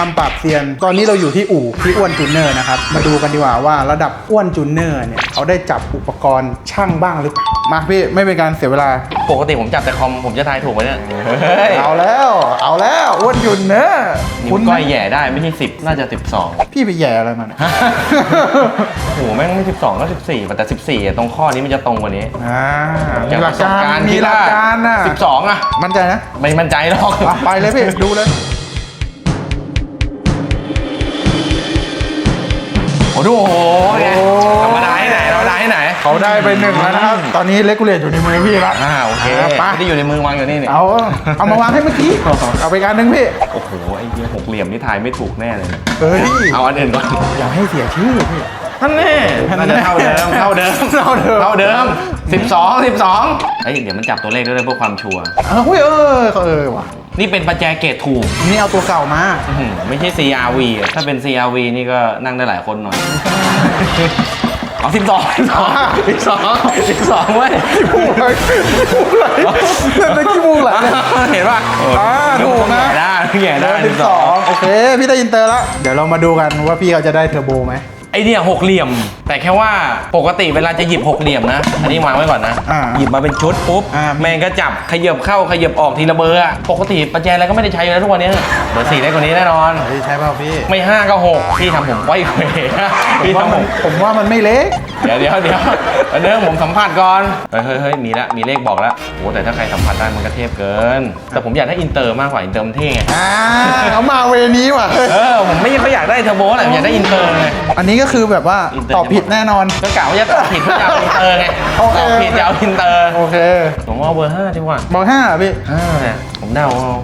คำปราบเซียน ตอนนี้เราอยู่ที่อู่พี่อ้วนจูเนอร์นะครับ มาดูกันดีกว่าว่าระดับอ้วนจูเนอร์เนี่ยเขาได้จับอุปกรณ์ช่างบ้างหรือเปล่า มาพี่ไม่เป็นการเสียเวลา ปกติผมจับแต่คอมผมจะทายถูกไหมเนี่ยเฮ้ยเอาแล้ว เอาแล้วอ้วนจูเนอร์นิ้วก้อยแหย่ได้ไม่ใช่สิบน่าจะสิบสองพี่ไปแย่อะไรมาเนี่ยโอ้โหแม่งไม่สิบสองก็สิบสี่แต่สิบสี่ตรงข้อนี้มันจะตรงกว่านี้อ่ามีจากหปลัระกสบการการณ์มีที่หลักการนะสิบสองอะมั่นใจนะ ไม่มั่นใจหรอกอะไปเลยพี่ดูเลย อ้โหโอ้โหไงโอ้ธรรมดาที่ไหนธรรมดาที่ไหน เขาได้ไปหนึ่งแล้วนะครับ ตอนนี้เลกูเลตอยู่ในมือพี่ละอ่าโอเคอะไปไม่ได้อยู่ในมือวางอยู่นี่นี่เอา เอามาวางให้เมื่อกี้ เอาไปการหนึ่งพี่ โอ้โห ไอ้เหี้ยหกเหลี่ยมนี่ทายไม่ถูกแน่เลยเนี่ยเฮ้ย เอาอันอื่นก่อน อย่าให้เสียชื่อพี่ท่านแน่น่าจะเท่าเดิม เท่าเดิม เท่าเดิม เท่าเดิมสิบสองสิบสองเอ้ยเดี๋ยวมันจับตัวเลขด้วยนะเพื่อความชัวร์เออเฮ้ยเออเออว่ะ นี่เป็นประแจเกรดถูกนี่เอาตัวเก่ามาอื้อหือไม่ใช่ CRV อะถ้าเป็น CRV นี่ก็นั่งได้หลายคนหน่อยเอาสิบสองสิบสองสิบสองสิบสองเว้ยพูดเลยพูดเลยเล่นขี้มูกไหลเลยเห็นป่ะอ่าถูกนะได้แง่ได้สิบสองโอเค พี่ได้อินเตอร์แล้ว เดี๋ยวเรามาดูกันว่าพี่เขาจะได้เทอร์โบไหม ไอเนี่ยหกเหลี่ยม แต่แค่ว่าปกติเวลาจะหยิบหกเหลี่ยมนะ อันนี้วางไว้ก่อนนะ อ่าหยิบมาเป็นชุดปุ๊บอ่า แมงก็จับขยับเข้าขยับออกทีละเบอร์อะปกติประแจอะไรก็ไม่ได้ใช้อยู่แล้วทุกวันนี้เบอร์สี่ได้กว่านี้แน่นอนเฮ้ยใช่เปล่าพี่ไม่ห้าก็หกพี่ทำผมไว้เขวผมพี่ว่าทำมัผนมผมว่ามันไม่เล็ก เดี๋ยวเดี๋ยวเดี๋ยวเดี๋ยวผมสัมผัสก่อน เฮ้ยเฮ้ยมีละมีเลขบอกแล้วโอ้แต่ถ้าใครสัมผัสได้มันก็เทพเกิน แต่ผมอยากได้อินเตอร์มากกว่าอินเตอร์มันเท่ไงอ่าเขามาเวนี้ว่ะ เออผมไม่ค่อยอยากได้เทอร์โบแหละผมอยากได้อินเตอร์ไง อันนี้ก็คือแบบว่าอินเตอร์ ตอบผิดแน่นอน ก็กล่าวว่าจะตอบผิดเพื่อจะเอาอินเตอร์ไงโอเคตอบผิดจะเอาอินเตอร์ โอเคผมเอาเบอร์ห้าดีกว่าบอกห้าพี่ ห้าเนี่ยผมเดาเอา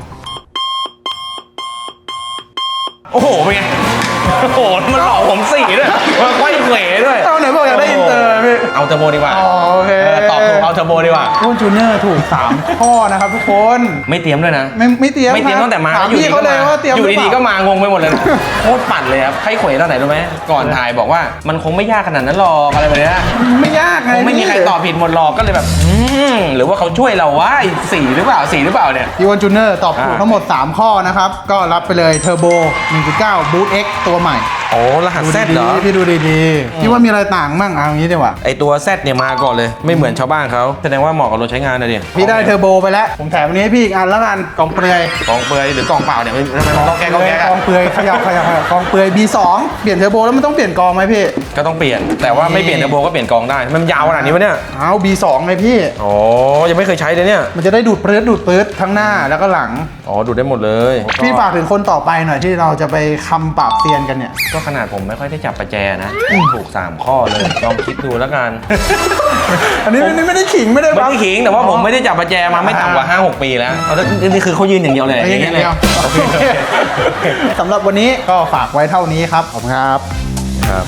โอ้โหเป็นไง โอ้โห มันหลอกผมสี่ด้วยมันไขว้เขว เอาเทอร์โบดีกว่าอ๋อโอเคเออตอบถูกเอาเทอร์โบดีกว่า รุ่นจูเนอร์ถูก 3 ข้อนะครับทุกคน ไม่เตรียมด้วยนะ ไม่ไม่เตรียมไม่เตรียมครับตั้งแต่มาถามอยู่พี่ดีเขาก็เลยมาว่าเตรียมอยู่หรือเปดีล่าๆก็มางงไปหมดเลยนะ โคตรปั่นเลยครับใครเขวตอนไหนรู้ไหมก่อนถ่ายบอกว่ามันคงไม่ยากขนาดนั้นหรอกอะไรแบบเนี้ยไม่ยากไงคงไม่มีใครตอบผิดหมดหรอกก็เลยแบบ อืมหรือว่าเขาช่วยเราว่าสี่หรือเปล่าสี่หรือเปล่าเนี่ย พี่วันจูเนอร์ตอบถูกอ่า ทั้งหมด 3 ข้อนะครับ ก็รับไปเลยเทอร์โบ1.9 Boot X ตัวใหม่ โอ้รหัสดูแซดเหรดีอ ๆพี่ดูดีๆพี่ว่ามีอะไรต่างมั่งเอาอย่างนี้ดีกว่าไอตัวแซดเนี่ยมาก่อนเลย ไม่เหมือนชาวบ้านเขาแสดงว่าเหมาะกับรถใช้งานนะดิพี่ได้เทอร์โบไปแล้ว ผมแถมอันนี้ให้พี่อีกอันแล้วกันกล่องเปลือยกองเปลือยหรือกองเปล่าเนี่ยไม่ไม่กองแกกองแกกองเปลือยขยับขยับขยับกองเปลือย B2 เปลี่ยนเทอร์โบแล้วมันต้องเปลี่ยนกองไหมพี่ ก็ต้องเปลี่ยน แต่ว่าไม่เปลี่ยนเทอร์โบก็เปลี่ยนกองได้มันยาวขนาดนี้วะเนี่ยเอา B2 ไงพี่ อ๋อยังไม่เคยใช้เลยเนี่ยมันจะได้ดูดปื๊ดดูดปื๊ดทั้งหน้าแล้วก็หลัง อ๋อดูดได้หมดเลยพี่ฝากถึงคนต่อไปหน่อยที่เราจะไปคำปราบเซียนกันเนี่ยก็ขนาดผมไม่ค่อยได้จับประแจนะถูก 3 ข้อเลยลองคิดดูแล้วกัน อันนี้อันนี้ไม่ได้ขิงไม่ได้ไม่บัฟได้ขิงแต่ว่าผมไม่ได้จับประแจมาไม่ต่ำกว่า 5-6 ปีแล้วเอาแล้วนี่คือเขายืนอย่างเดียวเลยไม่ได้อย่างเดียวโอเคสำหรับวันนี้ก็ฝากไว้เท่านี้ครับ ขอบคุณครับ ครับ